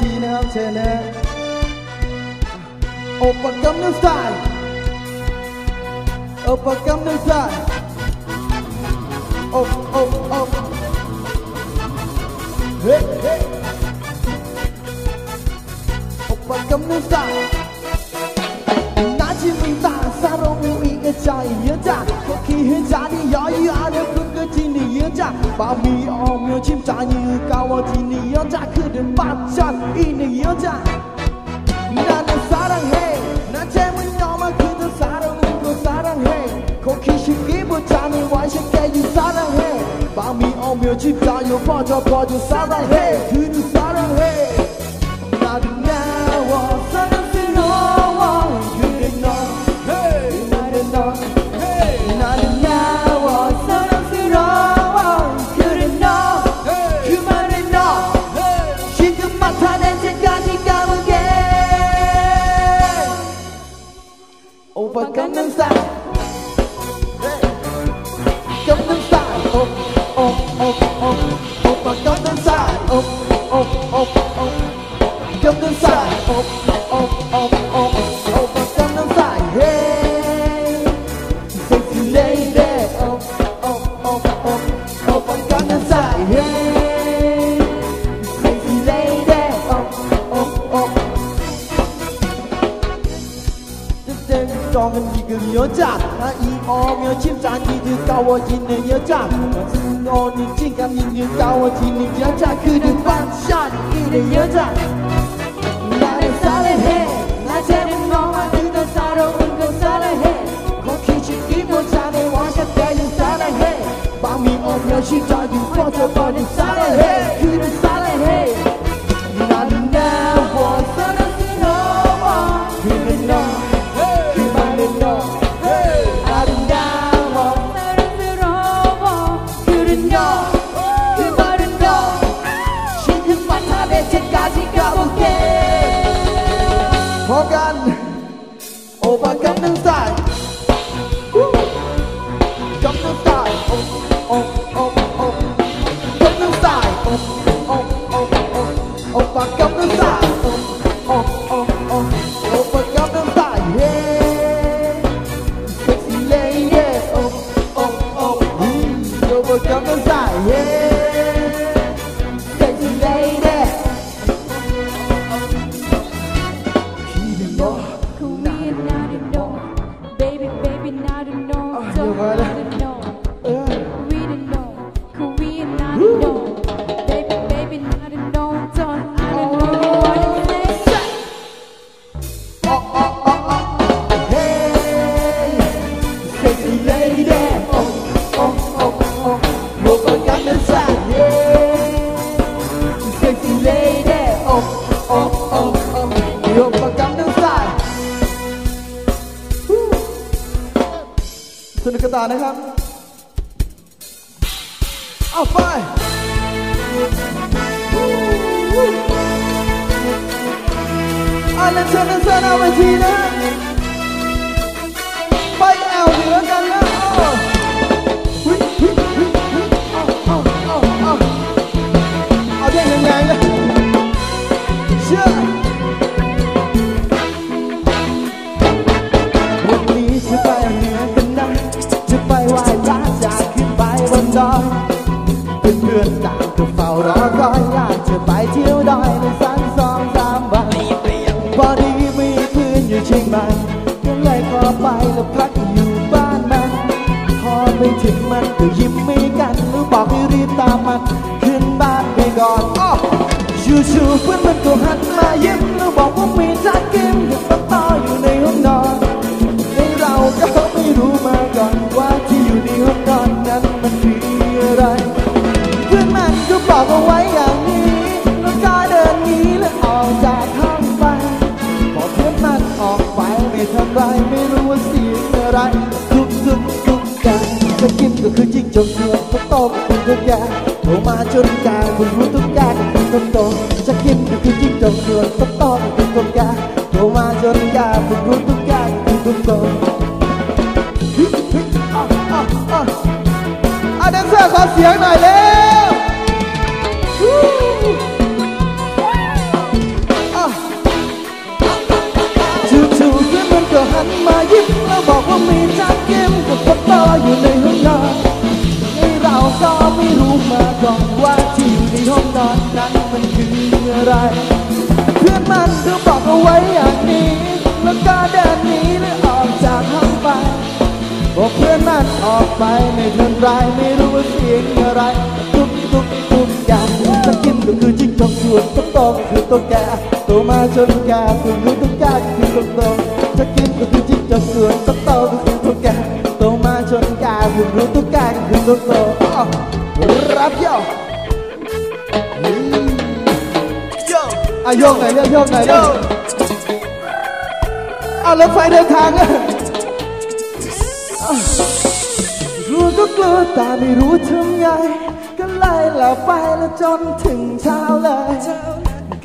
ทีนะครับเชิญนะโอปะกำลังสาย โอปะกำลังสายโอโอโอเฮ้เฮ้โอปะกำลังสาย拿起名大，沙龙无一个家一家，我可以家里摇一摇的哥哥听你一家，把米奥没有请炸你搞我听你一家，可能 Eu te daha pode, Bacı sana hey. Günü 나 이 오며 침잔 이들 까워지는 여자 너는 진감 있는 까워지는 여자 그는 반샷 이는 여자 나를 사랑해 나 재는 너만 그도 사랑은 건 사랑해 거기 지키고 자네 와샷 때는 사랑해 밤이 오면 십자기 퍼져버린 사랑해 โอปะกันทั้งสายกันทั้งสายโสนุกกันต่อนะครับ เอาไปอันนั้นเชิญนันเชิญเอาไปทีนะไปแอวเหนือกันนะเอาหุ้ยหุ้ยหุ้ยหุ้ยเอาเอาเอาเอาเอาเด้งแรงๆเลยเชื่อ มันขึ้นบ้านไปก่อนอ้อจู่ๆเพื่อนมันก็หันมายิ้มแล้วบอกว่ามีจักกินกับป้าต่ออยู่ในห้องนอนในเราก็ไม่รู้มาก่อนว่าที่อยู่ในห้องนอนนั้นมันคืออะไร เพื่อนมันก็บอกเอาไว้อย่างนี้แล้วก็เดินหนีและออกจากห้องไปพอเพื่อนมันออกไปไม่ทำไรไม่รู้ว่าเสียงอะไรทุกทุกทุกอย่างจะกินก็คือจิ้งจกเสือ 존가 불부둥가 톱톱 잡힌 그 진정 그런 톱톱 톱톱가 도마 존가 불부둥가 톱톱 à đến giờ có tiếng này lên chiều chiều cứ bên cửa hắn màยิ้มแล้วบอกว่ามีทางเกมกับคนต่ออยู่ใน ไร เพื่อนมันก็บอกเอาไว้อย่างนี้ แล้วก็เดินหนีและออกจากห้องไปบอกเพื่อนมันออกไปไม่ทันไรไม่รู้ว่าเสียงอะไร ตุ๊กตุ๊กตุ๊กแกตะกินก็คือจิ้งจกส่วนตุ๊กโตก็คือตุ๊กแกโตมาจนแก่เพิ่งรู้ตุ๊กแกคือตุ๊กโตตะกินก็คือจิ้งจกส่วนตุ๊กโตก็คือตุ๊กแกโตมาจนแก่เพิ่งรู้ตุ๊กแกคือตุ๊กโตอ้าวรับโยอ กหน่อยเรียกโยกหน่อยเรียกเอารถไฟเดินทางเลยกลัวก็กลัวแต่ไม่รู้ทำไง ก็ไล่หลับไปแล้วจนถึงเช้าเลย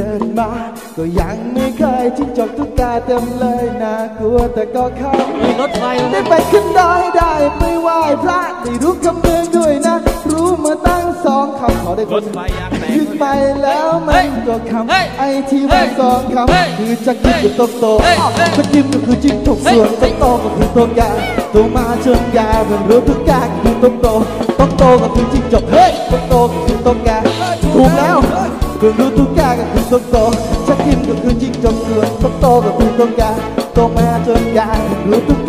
กิดมา ก็ยังไม่เคยจิ้งจกทุกกาเต็มเลยน่ากลัวแต่ก็เข้ามีรถไฟได้ไปขึ้นดอยได้ไปไหว้พระได้รู้คำเมืองด้วยนะ รู้มาตั้งสองคำขอได้ครนถไฟยางแตกยึดไปแล้วมันก็คเฮ้ยำไอที่ว่าสองคเฮ้ยำคือจะกินกับโตโตเฮ้ยเฮ้ยจะกินก็คือจิ้งจกส่วนโตโตก็คือโตแกโตมาจนยาเพิ่งรู้ทุกแกคือโตโตโตโตก็คือจิ้งจกเฮ้ยโตโตก็คือโตแกถูกแล้ว คือรู้ทุกแกก็คือโตโตจะกินก็คือจิ้งจกส่วนโตโตก็คือโตแกโตมาจนยาเพิ่รู้ทุก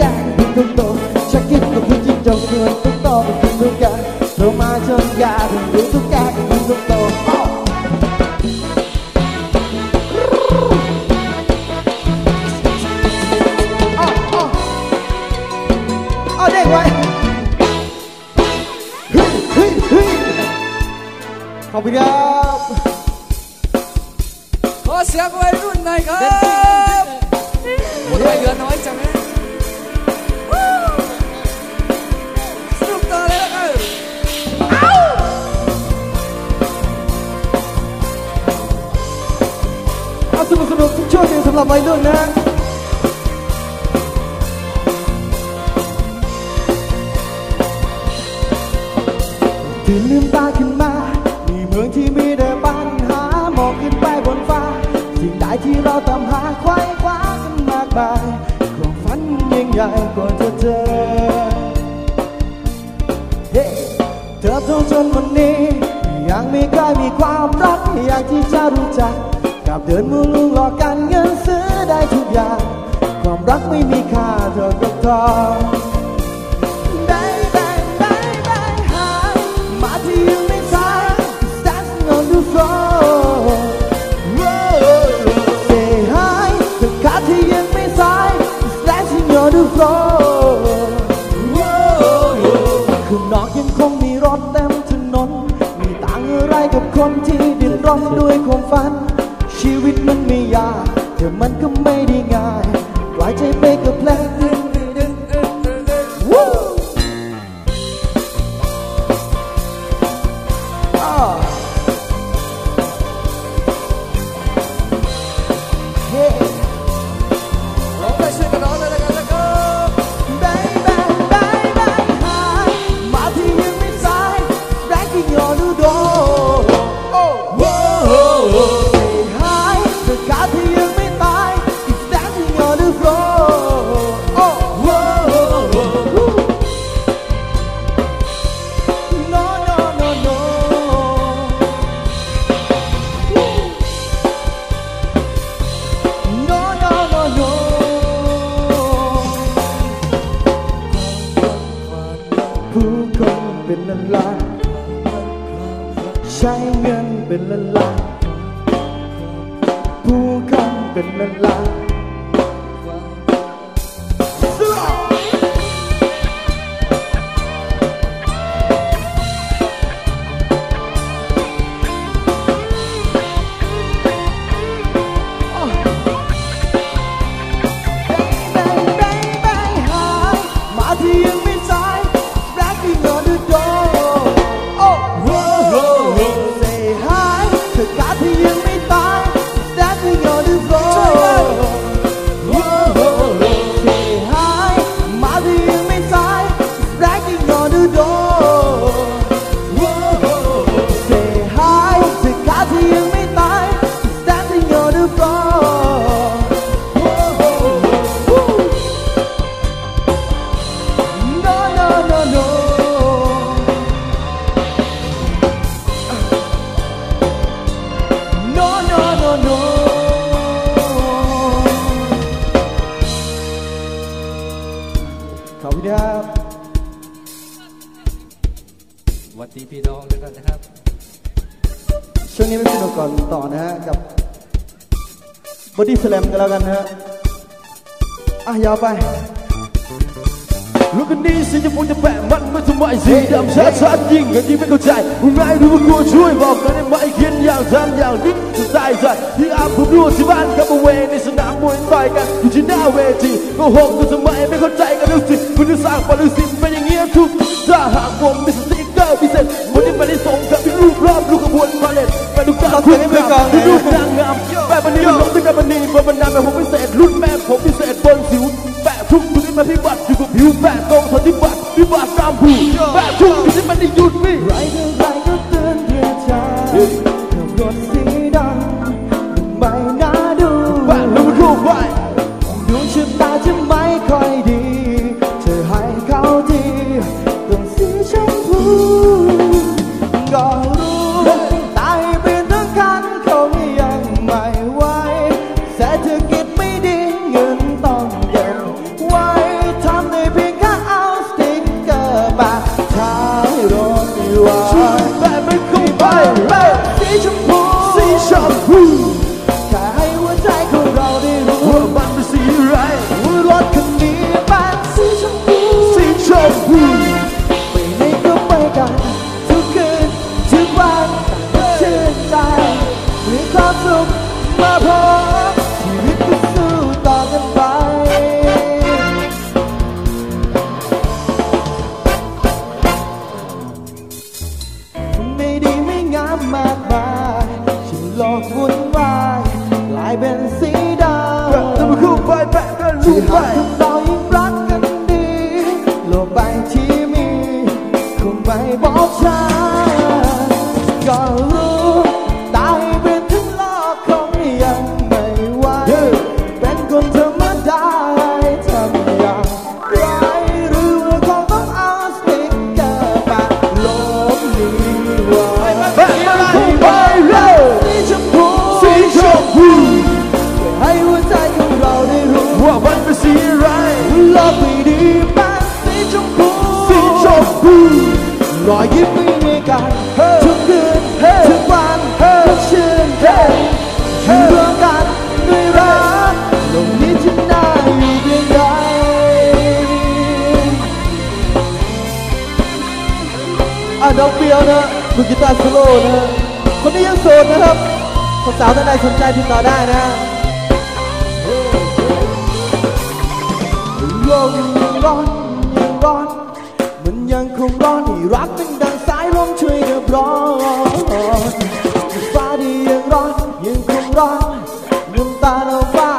เสียงวัยรุ่นหน่อยครับหมดไปเหลือน้อยจังนะวู้สนุกต่อเลยละกันเอาสนุกสนุกทุกช่วงหนึ่งสำหรับวัยรุ่นนะตื่นลืมตาขึ้นมา มีเมืองที่มี เราตามหาควายคว้ากันมากมายความฝันยิ่งใหญ่กว่าจะเจอเฮ้เธอโตจนวันนี้ ยังไม่เคยมีความรักอยากที่จะรู้จักกับเดินมือลุงหลอกกันเงินซื้อได้ทุกอย่าง ความรักไม่มีค่าเท่ากับทอง ขอบคุณครับวัสดีพี่องทุกท่านนะครับ ช่วงนี้ไปสนุกก่อนต่อนะฮะกับบอดี้สแลมกันแล้วกันนะฮะ อะยาวไป ลุกขึ้นดีสิจะพูดจะแปะมันไมา mãi gì đạm sát sát nhìn gần như bên cầu chạy hôm nay đôi bước cua chui vào cái đêm mãi khiến nhào gian nhào đít sự dài dài như áp cũng đua chỉ ban cả bầu quê nên sân đá môi bài cả dù chỉ đã về thì cầu hồn cầu sân mãi bên con chạy cả đâu gì vừa đưa sang và lưu xin bên những nghĩa chụp ra hàng buồn bên sự tích cơ bị dệt muốn đi về đến sống cả bị lúc lóp lúc buồn mà lên và đúng ta không em làm đúng lúc đang ngắm và bên đi lúc tức là bên đi và bên nam em không biết sẽ lút mẹ không biết sẽ tuân xíu mẹ thúc tụi em mà thi bật dù cũng hiu mẹ câu thật thích bật ดียวนะคือกีตาร์โซโล่นะคนนี้ยังโสดนะครับสาวท่านใดสนใจติดต่อได้นะลมร้อนยังร้อน มันยังคงร้อนที่รักเป็นดังสายลมช่วยกับร้อนฟ้าดียังร้อนยังคงร้อนน้ำตาเราฟา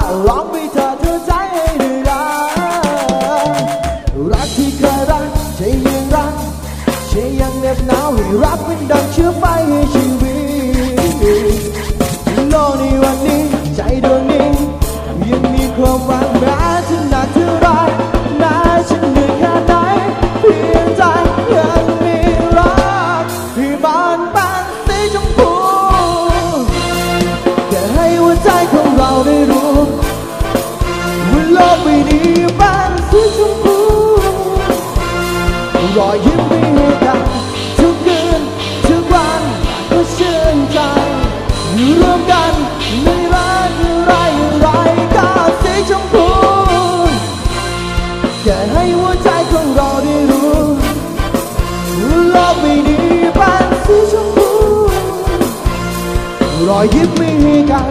อยยิ้มมีให้กัน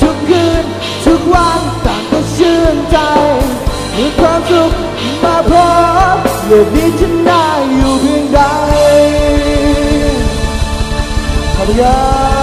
ทุกคืน ทุกวันต่างก็ชื่นใจ มีความสุขมาพร้อมโลกนี้ฉันได้อยู่เพียงใดขอบคุณบ